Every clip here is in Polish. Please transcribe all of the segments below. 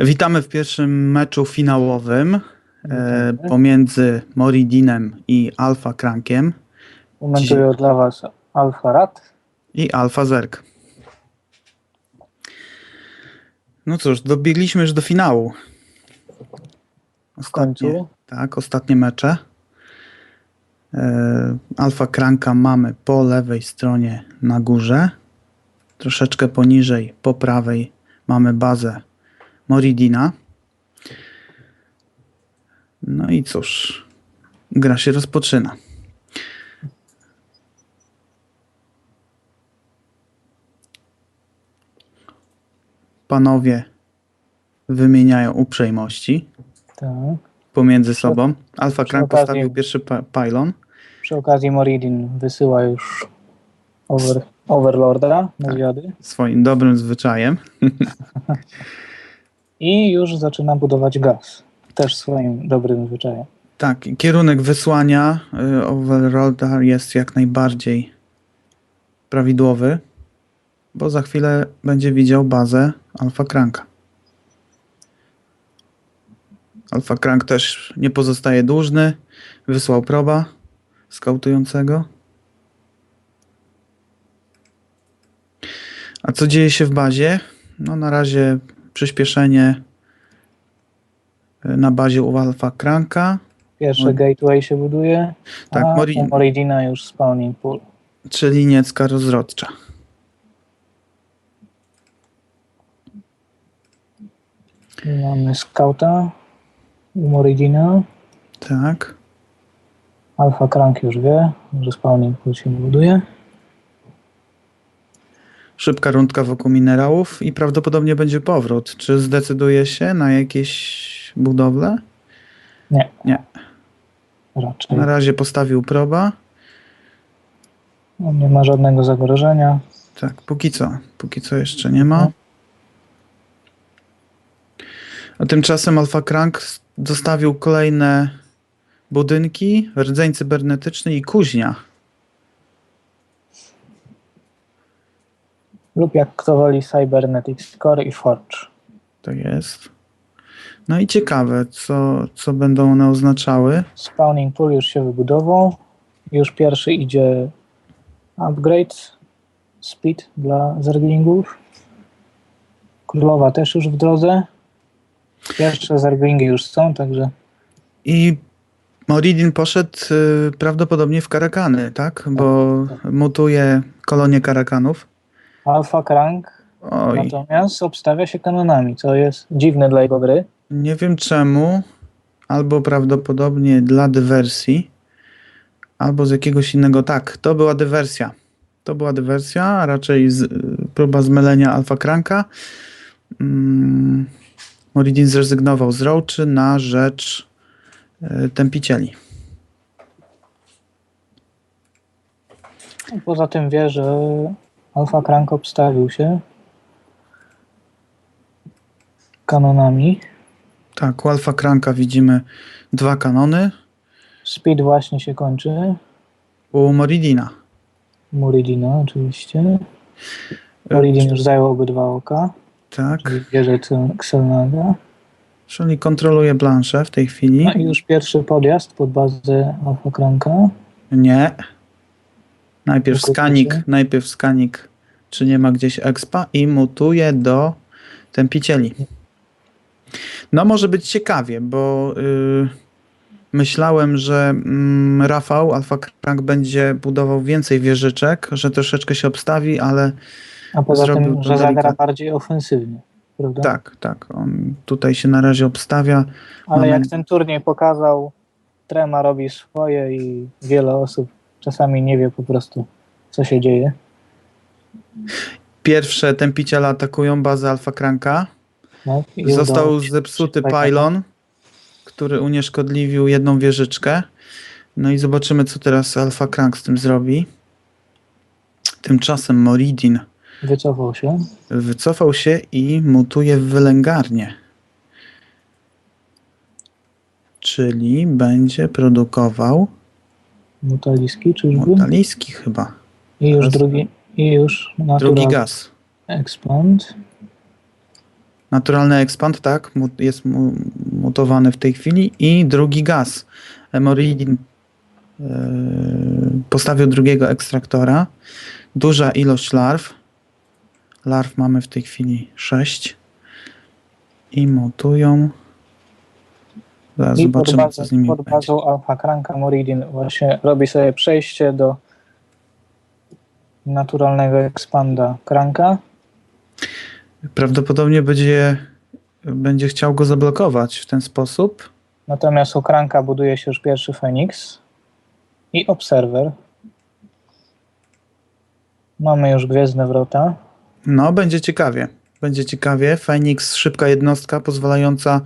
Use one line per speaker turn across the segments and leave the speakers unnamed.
Witamy w pierwszym meczu finałowym e, pomiędzy Moridinem i Alfa Crankiem
Komentuję dla Was Alfa Rad.
i Alfa Zerk. No cóż, dobiegliśmy już do finału.
Końcu.
Ostatnie, tak, ostatnie mecze. E, Alfa Cranka mamy po lewej stronie na górze. Troszeczkę poniżej, po prawej mamy bazę Moridina. No i cóż, gra się rozpoczyna. Panowie wymieniają uprzejmości
Tak.
pomiędzy sobą. Alfa Crank
okazji-
postawił pierwszy pa- pylon.
Przy okazji Moridin wysyła już over, Overlorda na
Tak.
zwiady
swoim dobrym zwyczajem.
i już zaczyna budować gaz. Też swoim dobrym zwyczajem.
Tak, kierunek wysłania y, jest jak najbardziej prawidłowy, bo za chwilę będzie widział bazę Alfa Cranka. Alfa Crank też nie pozostaje dłużny. Wysłał proba skautującego. A co dzieje się w bazie? No na razie przyspieszenie y, na bazie u Alfa Cranka.
Pierwszy
Mor-
gateway się buduje,
Tak,
a
Mori-
Moridina już spawning pool.
czyli niecka rozrodcza.
Mamy scouta Moridina.
Tak.
Alfa Crank już wie, że spawning pool się buduje.
Szybka rundka wokół minerałów i prawdopodobnie będzie powrót. Czy zdecyduje się na jakieś budowle?
Nie.
Nie.
Raczej.
Na razie postawił proba.
No, Nie ma żadnego zagrożenia.
Tak, póki co. Póki co jeszcze nie ma. A tymczasem Alpha Crank zostawił kolejne budynki, rdzeń cybernetyczny i kuźnia.
Lub jak kto woli Cybernetics Core i Forge.
To jest. No i ciekawe, co, co będą one oznaczały.
Spawning pool już się wybudował. Już pierwszy idzie upgrade speed dla zerglingów. Królowa też już w drodze. Pierwsze zerglingi już są, także
I Moridin poszedł y, prawdopodobnie w karakany, tak? Bo mutuje kolonię karakanów.
Alpha Crank
Oj,
natomiast obstawia się kanonami, co jest dziwne dla jego gry.
nie wiem czemu, albo prawdopodobnie dla dywersji, albo z jakiegoś innego. Tak, to była dywersja. To była dywersja, a raczej z, próba zmylenia Alfa Cranka. Mm, Moridin zrezygnował z Roachy na rzecz y, tępicieli.
Poza tym wie, że Alpha Crank obstawił się kanonami.
Tak, u Alfa Cranka widzimy dwa kanony.
Speed właśnie się kończy.
U Moridina.
Muridina oczywiście. Muridin już zajął obydwa oka,
Tak,
bierze Xel- Xelnaga.
czyli kontroluje planszę w tej chwili.
No i już pierwszy podjazd pod bazę Alpha Cranka.
Nie. Najpierw skanik, najpierw skanik, czy nie ma gdzieś expa i mutuje do tępicieli. No może być ciekawie, bo y, myślałem, że mm, Rafał Alfa Crank będzie budował więcej wieżyczek, że troszeczkę się obstawi, ale
A poza
Zrobił
tym, że zagra bardziej ofensywnie. Prawda?
tak, tak, on tutaj się na razie obstawia.
Ale
Mamy-
jak ten turniej pokazał, Trema robi swoje i wiele osób czasami nie wie po prostu, co się dzieje.
Pierwsze tępiciele atakują bazę Alfa Cranka.
Tak? I
Został zepsuty pylon, który unieszkodliwił jedną wieżyczkę. No i zobaczymy, co teraz Alpha Crank z tym zrobi. Tymczasem Moridin
Wycofał się.
wycofał się i mutuje w wylęgarnię. Czyli będzie produkował
Mutaliski, czyżby?
mutaliski chyba.
I już
Teraz-
drugi, i już
Drugi
natural
gaz.
expand.
naturalny expand, tak, jest mu, mutowany w tej chwili i drugi gaz. Moridin yy, postawił drugiego ekstraktora. Duża ilość larw. Larw mamy w tej chwili 6 i mutują. Zaraz
I pod
zobaczymy,
bazą,
co z nimi
pod
będzie.
bazą Alpha Cranka Moridin właśnie robi sobie przejście do naturalnego expanda Cranka.
Prawdopodobnie będzie, będzie chciał go zablokować w ten sposób.
Natomiast u Cranka buduje się już pierwszy Phoenix i Observer. Mamy już Gwiezdne Wrota.
No, będzie ciekawie. Będzie ciekawie. Phoenix, szybka jednostka, pozwalająca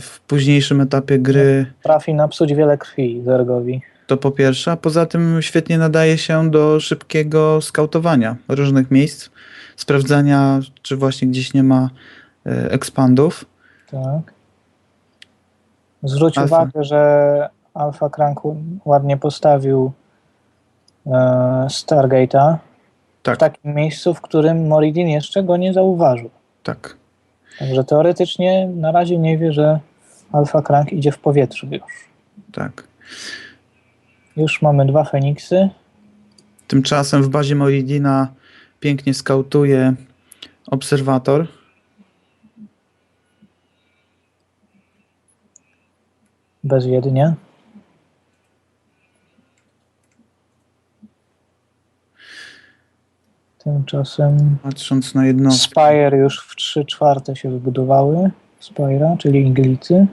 w późniejszym etapie gry,
Trafi napsuć wiele krwi Zergowi.
to po pierwsze, a poza tym świetnie nadaje się do szybkiego skautowania różnych miejsc, sprawdzania, czy właśnie gdzieś nie ma e, expandów.
Tak. Zwróć
Alfa.
uwagę, że Alpha Crank ładnie postawił e, Stargate'a
Tak,
w takim miejscu, w którym Moridin jeszcze go nie zauważył.
tak.
Także teoretycznie na razie nie wie, że Alpha Crank idzie w powietrzu już.
tak.
Już mamy dwa Feniksy.
Tymczasem w bazie Moridina pięknie skautuje obserwator.
bezwiednie. Tymczasem
Patrząc na jednostki.
Spire już w 3 czwarte się wybudowały. Spira, czyli iglicy.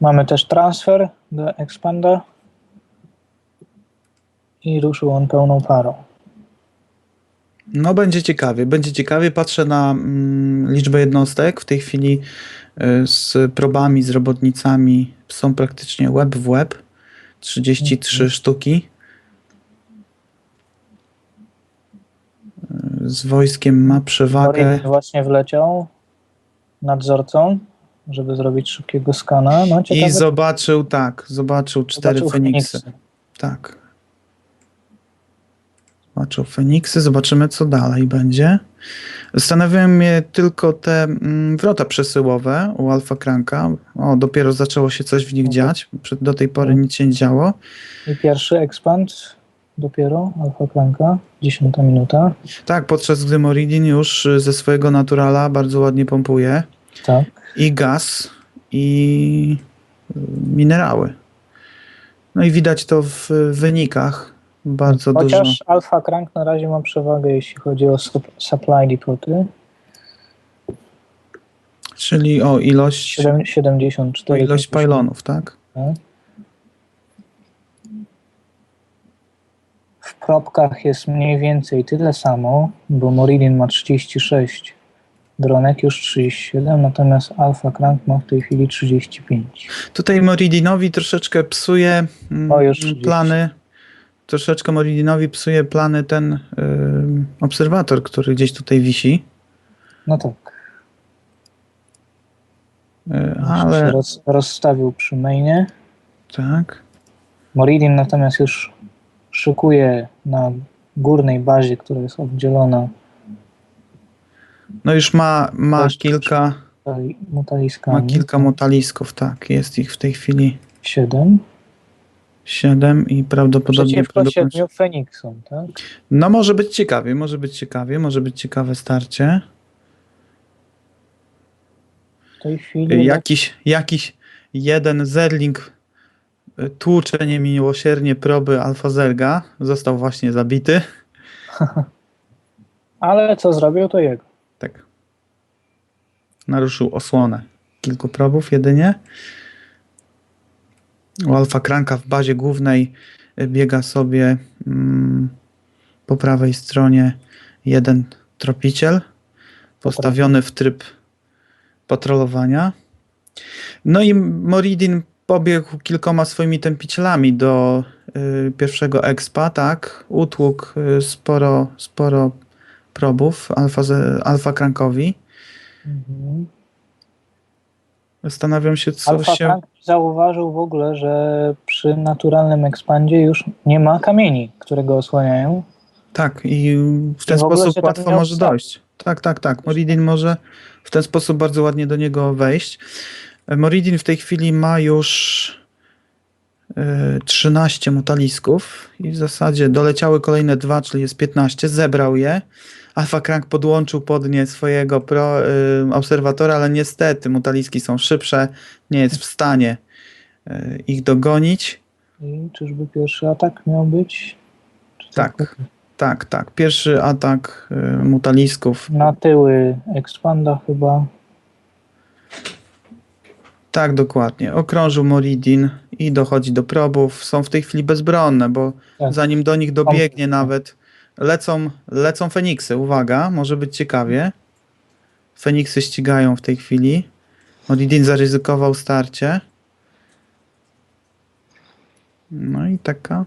Mamy też transfer do Expanda. I ruszył on pełną parą.
No, będzie ciekawie. Będzie ciekawie. Patrzę na mm, liczbę jednostek. W tej chwili y, z probami, z robotnicami są praktycznie łeb w łeb. 33
Mhm.
sztuki. Z wojskiem ma przewagę.
Morin właśnie wleciał nadzorcą, żeby zrobić szybkiego skana. No,
I zobaczył, tak, zobaczył cztery
zobaczył
Feniksy.
Feniksy.
Tak. Zobaczył Feniksy, zobaczymy co dalej będzie. Zastanawiają mnie tylko te mm, wrota przesyłowe u Alfa Cranka. O, dopiero zaczęło się coś w nich
Mhm.
dziać. Do tej pory
Mhm.
nic się nie działo.
I pierwszy expand dopiero, Alfa Cranka, 10 minuta.
Tak, podczas gdy Moridin już y, ze swojego naturala bardzo ładnie pompuje.
Tak.
I gaz, i y, minerały. No i widać to w wynikach. Bardzo dużo.
Chociaż Alpha Crank na razie ma przewagę, jeśli chodzi o sup- supply depoty.
Czyli o ilość,
Siedem-
o
74.
ilość pylonów, tak?
Tak. W propkach jest mniej więcej tyle samo, bo Moridin ma 36, Dronek już 37, natomiast Alpha Crank ma w tej chwili 35.
Tutaj Moridinowi troszeczkę psuje mm,
O, już 30.
plany. Troszeczkę Moridinowi psuje plany ten y, obserwator, który gdzieś tutaj wisi.
No tak,
Y,
ale roz, rozstawił przy mainie.
tak.
Moridin natomiast już szykuje na górnej bazie, która jest oddzielona
No już ma, ma kilka,
mutaliskami.
ma kilka motalisków, tak. Jest ich w tej chwili
7.
siedem i prawdopodobnie.
Przeciwko
prawdopodobnie
siedmiu Feniksom, tak?
no może być ciekawie, może być ciekawie, może być ciekawe starcie.
W tej chwili
Jakiś, jakiś jeden zerling tłucze niemiłosiernie proby Alfa Zerga. Został właśnie zabity.
Ale co zrobił, to jego.
Tak. Naruszył osłonę. Kilku probów jedynie. U Alfa Kranka w bazie głównej biega sobie mm, po prawej stronie jeden tropiciel postawiony w tryb patrolowania. No i Moridin pobiegł kilkoma swoimi tępicielami do y, pierwszego expa, tak? Utłukł y, sporo, sporo probów alfa, alfa Crankowi.
Mhm.
Zastanawiam się, co
Alfa
się...
Frank zauważył w ogóle, że przy naturalnym ekspandzie już nie ma kamieni, które go osłaniają.
Tak, i w ten
w ogóle
sposób
tak
łatwo może dojść. Tak, tak, tak. Moridin może w ten sposób bardzo ładnie do niego wejść. E, Moridin w tej chwili ma już e, 13 mutalisków i w zasadzie doleciały kolejne dwa, czyli jest 15. Zebrał je. Alpha Crank podłączył pod nie swojego pro, y, obserwatora, ale niestety mutaliski są szybsze. Nie jest w stanie y, ich dogonić.
I czyżby pierwszy atak miał być?
Tak. Tak, tak. Pierwszy atak y, mutalisków
Na tyły Expanda chyba.
Tak, dokładnie. Okrążył Moridin i dochodzi do probów. Są w tej chwili bezbronne, bo
Tak.
zanim do nich dobiegnie nawet, lecą, lecą Feniksy. Uwaga, może być ciekawie. Feniksy ścigają w tej chwili. Moridin zaryzykował starcie. No i taka.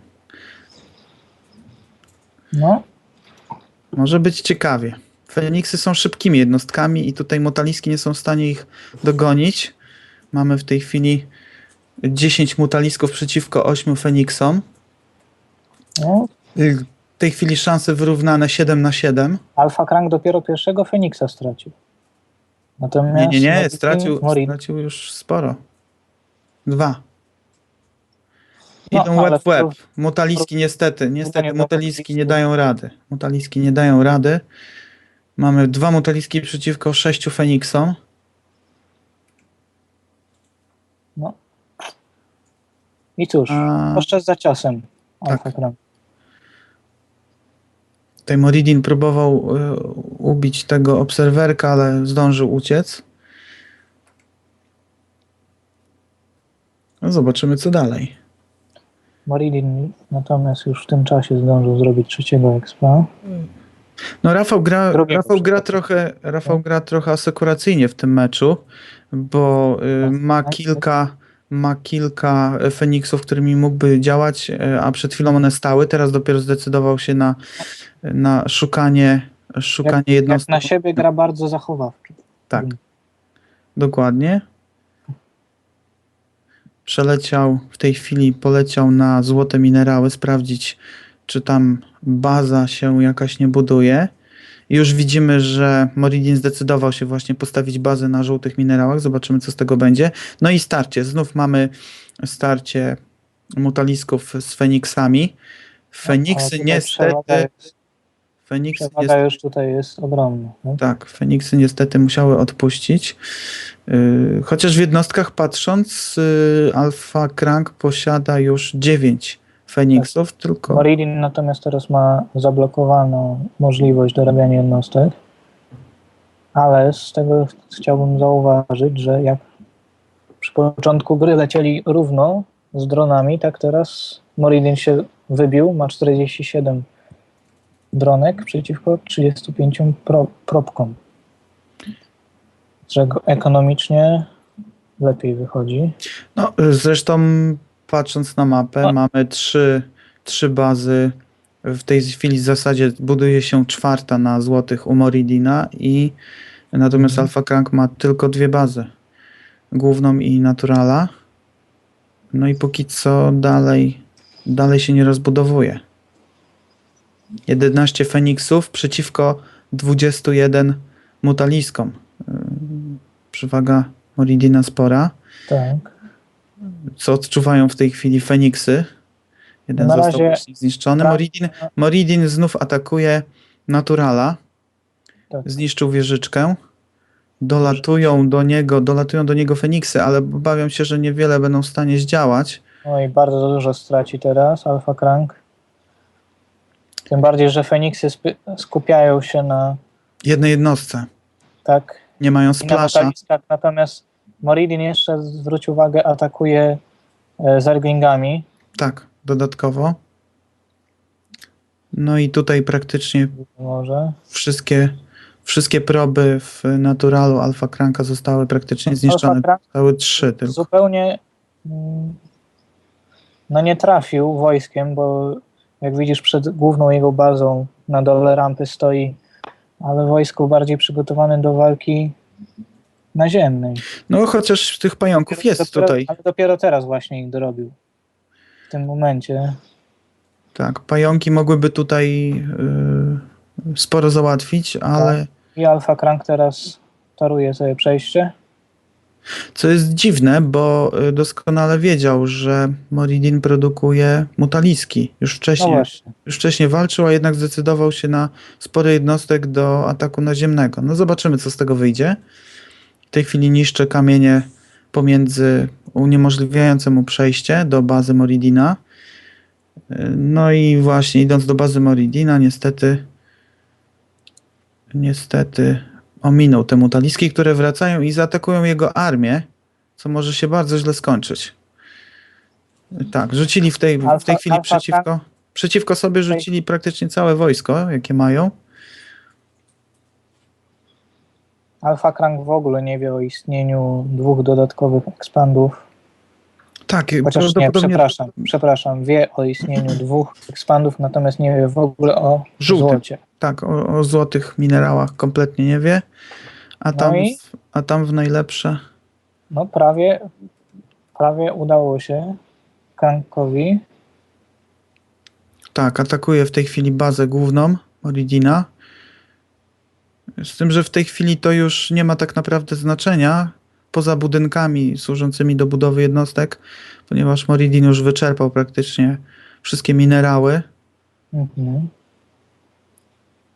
No,
Może być ciekawie. Feniksy są szybkimi jednostkami i tutaj mutaliski nie są w stanie ich dogonić. Mamy w tej chwili 10 mutalisków przeciwko 8 Feniksom.
no.
W tej chwili szanse wyrównane 7 na 7.
Alfa Crank dopiero pierwszego Feniksa stracił.
Nie,
Natomiast
nie, nie,
Moridin-
stracił, stracił już sporo. Dwa.
No,
Idą łeb w
w
łeb.
porów-
Mutaliski niestety, niestety mutaliski nie dają rady. Mutaliski nie dają rady. Mamy dwa mutaliski przeciwko sześciu Feniksom.
No. I cóż,
A...
jeszcze za ciosem Alfa
Tak.
Crank.
Tutaj Moridin próbował y, ubić tego obserwerka, ale zdążył uciec. No zobaczymy co dalej.
Moridin natomiast już w tym czasie zdążył zrobić trzeciego expa.
No Rafał gra, Rafał gra trochę, Rafał gra trochę asekuracyjnie w tym meczu, bo y, ma
tak.
kilka ma kilka Feniksów, którymi mógłby działać, y, a przed chwilą one stały. Teraz dopiero zdecydował się na, na szukanie, szukanie
Jak
jednostek.
na siebie gra bardzo zachowawczo.
Tak, dokładnie. Przeleciał, w tej chwili poleciał na złote minerały, sprawdzić, czy tam baza się jakaś nie buduje. Już widzimy, że Moridin zdecydował się właśnie postawić bazę na żółtych minerałach. Zobaczymy, co z tego będzie. No i starcie. Znów mamy starcie mutalisków z Feniksami. Feniksy niestety. Feniksy
przewaga
niestety
już tutaj jest ogromna. tak?
tak, Feniksy niestety musiały odpuścić. Yy, Chociaż w jednostkach patrząc, yy, Alpha Crank posiada już 9 Feniksów, tylko
Moridin natomiast teraz ma zablokowaną możliwość dorabiania jednostek, ale z tego chciałbym zauważyć, że jak przy początku gry lecieli równo z dronami, tak teraz Moridin się wybił, ma 47 dronek przeciwko 35 pro, propkom. Czego ekonomicznie lepiej wychodzi.
no, zresztą patrząc na mapę,
No.
mamy trzy, trzy bazy. W tej chwili w zasadzie buduje się czwarta na złotych u Moridina i natomiast
Mhm.
Alpha Crank ma tylko dwie bazy. Główną i naturala. No i póki co dalej, dalej się nie rozbudowuje. 11 Feniksów przeciwko 21 mutaliskom. Yy, Przewaga Moridina spora.
Tak.
Co odczuwają w tej chwili Feniksy? Jeden
Na
został
razie-
właśnie zniszczony.
tak.
Moridin, Moridin znów atakuje Naturala.
Tak.
Zniszczył wieżyczkę. Dolatują do niego, dolatują do niego Feniksy, ale obawiam się, że niewiele będą w stanie zdziałać.
No i bardzo dużo straci teraz Alpha Crank. Tym bardziej, że Feniksy skupiają się na
Jednej jednostce.
tak
Nie mają
na
splasza.
natomiast Moridin jeszcze zwróć uwagę, atakuje e, zerglingami.
Tak, dodatkowo. No i tutaj praktycznie
Może.
wszystkie, wszystkie proby w naturalu Alpha Cranka zostały praktycznie zniszczone. Zostały trzy tylko.
zupełnie mm, no nie trafił wojskiem, bo jak widzisz przed główną jego bazą na dole rampy stoi, ale wojsko bardziej przygotowane do walki naziemnej.
No chociaż tych pająków jest
dopiero,
tutaj.
Ale dopiero teraz właśnie ich dorobił. W tym momencie.
Tak, pająki mogłyby tutaj y, sporo załatwić, ale
I Alpha Crank teraz toruje sobie przejście.
Co jest dziwne, bo y, doskonale wiedział, że Moridin produkuje mutaliski. Już
No
wcześniej,
właśnie.
już wcześniej walczył, a jednak zdecydował się na spory jednostek do ataku naziemnego. No zobaczymy, co z tego wyjdzie. W tej chwili niszczy kamienie pomiędzy uniemożliwiające mu przejście do bazy Moridina. No i właśnie idąc do bazy Moridina, niestety niestety ominął te mutaliski, które wracają i zaatakują jego armię, co może się bardzo źle skończyć. Tak, rzucili w tej, w tej chwili przeciwko, przeciwko sobie rzucili praktycznie całe wojsko, jakie mają.
Alpha Crank w ogóle nie wie o istnieniu dwóch dodatkowych expandów.
Tak,
Chociaż nie, przepraszam, przepraszam, wie o istnieniu dwóch expandów, natomiast nie wie w ogóle o
Żółtym.
złocie.
tak, o, o złotych minerałach kompletnie nie wie, a
No
tam,
i?
w, a tam w najlepsze
No prawie, prawie udało się Crankowi.
Tak, atakuje w tej chwili bazę główną Moridina. Z tym, że w tej chwili to już nie ma tak naprawdę znaczenia poza budynkami służącymi do budowy jednostek, ponieważ Moridin już wyczerpał praktycznie wszystkie minerały.
Mhm.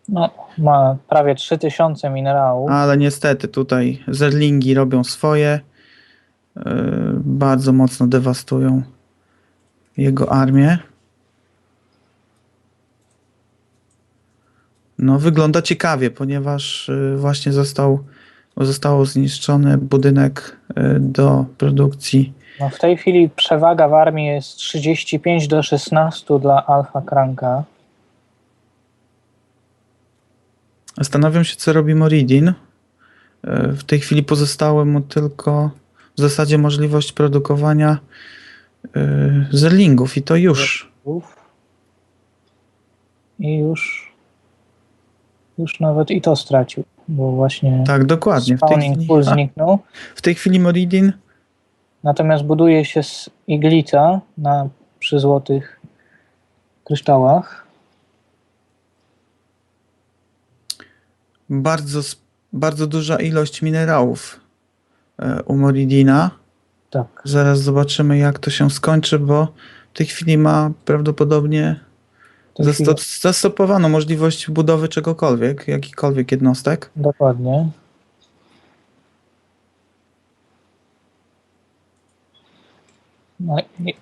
No, ma prawie 3000 minerałów.
Ale niestety tutaj zerlingi robią swoje. Yy, bardzo mocno dewastują jego armię. No, wygląda ciekawie, ponieważ yy, właśnie został, został zniszczony budynek yy, do produkcji.
No, w tej chwili przewaga w armii jest 35 do 16 dla Alpha Cranka.
Zastanawiam się, co robi Moridin. Yy, W tej chwili pozostało mu tylko w zasadzie możliwość produkowania zerlingów i to już.
I już, już nawet i to stracił, bo właśnie
Tak, dokładnie. W tej,
spawning
chwili,
pool zniknął.
w tej chwili Moridin
Natomiast buduje się z iglica na, przy złotych kryształach.
bardzo, bardzo duża ilość minerałów e, u Moridina.
Tak.
Zaraz zobaczymy, jak to się skończy, bo w tej chwili ma prawdopodobnie zasto- zastopowano możliwość budowy czegokolwiek, jakikolwiek jednostek.
Dokładnie. No,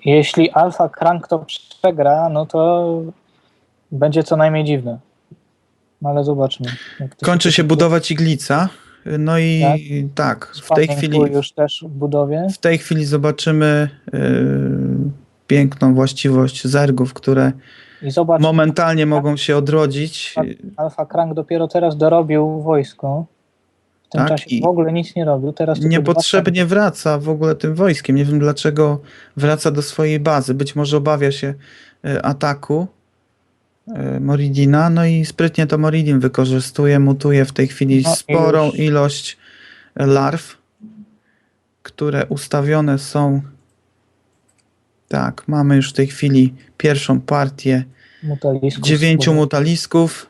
jeśli Alpha Crank to przegra, no to będzie co najmniej dziwne. No ale zobaczmy.
Kończy się budować iglica. No i tak, w tej chwili
już też w budowie.
w tej chwili zobaczymy y, piękną właściwość zergów, które
I zobacz,
momentalnie mogą się odrodzić.
Alpha Crank dopiero teraz dorobił wojsko. W tym
Tak,
czasie w ogóle nic nie robił. Teraz
Niepotrzebnie wraca w ogóle tym wojskiem. Nie wiem dlaczego wraca do swojej bazy. Być może obawia się e, ataku e, Moridina. No i sprytnie to Moridin wykorzystuje. Mutuje w tej chwili
No
sporą ilość larw, które ustawione są. Tak, mamy już w tej chwili pierwszą partię
mutalisków
dziewięciu mutalisków.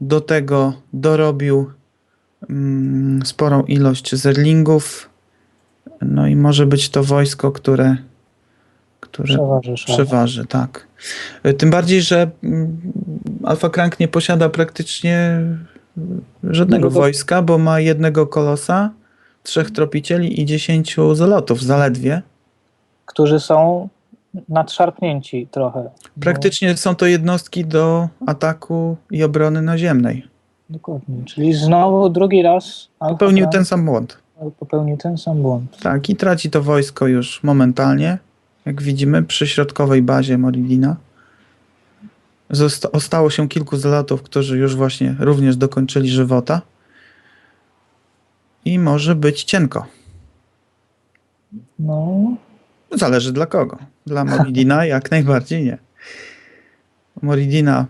Do tego dorobił mm, sporą ilość zerlingów. No i może być to wojsko, które, które
Przeważy
tak. Tym bardziej, że mm, Alfa Crank nie posiada praktycznie żadnego
Dużo-
wojska, bo ma jednego kolosa, trzech tropicieli i dziesięciu zalotów zaledwie.
Którzy są nadszarpnięci trochę.
Praktycznie są to jednostki do ataku i obrony naziemnej.
Dokładnie. Czyli znowu drugi raz
Popełnił ten sam błąd.
popełnił ten sam błąd.
Tak, i traci to wojsko już momentalnie, jak widzimy, przy środkowej bazie Moridina. Zosta- Ostało się kilku zalotów, którzy już właśnie również dokończyli żywota. I może być cienko.
No,
Zależy dla kogo. Dla Moridina jak najbardziej nie. Moridina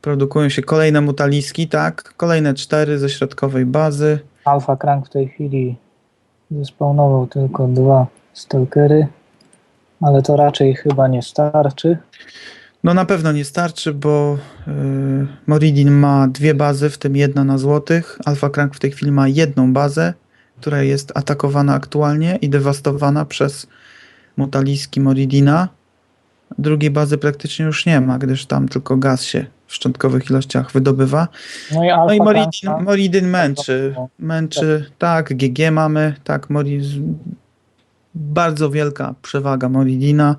produkują się kolejne mutaliski, tak, kolejne cztery ze środkowej bazy.
Alpha Crank w tej chwili zespawnował tylko dwa stalkery, ale to raczej chyba nie starczy.
No na pewno nie starczy, bo y, Moridin ma dwie bazy, w tym jedna na złotych. Alpha Crank w tej chwili ma jedną bazę, która jest atakowana aktualnie i dewastowana przez mutaliski Moridina. Drugiej bazy praktycznie już nie ma, gdyż tam tylko gaz się w szczątkowych ilościach wydobywa.
No i
No i Moridin, Moridin męczy.
No,
Męczy, tak, GG mamy, tak, Mori, bardzo wielka przewaga Moridina.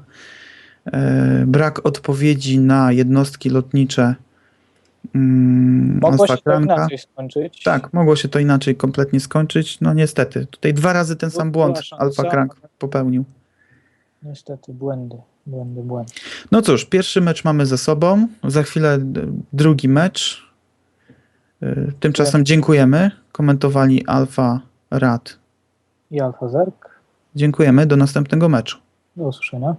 E, brak odpowiedzi na jednostki lotnicze mm,
Mogło się to inaczej skończyć.
Tak, mogło się to inaczej kompletnie skończyć. No niestety, tutaj dwa razy ten sam błąd. Alfa Crank popełnił.
Niestety, błędy, błędy, błędy.
No cóż, pierwszy mecz mamy za sobą. Za chwilę d- drugi mecz. Y, Tymczasem dziękujemy. Komentowali Alfa Rad.
I Alfa Zerk.
Dziękujemy. Do następnego meczu.
Do usłyszenia.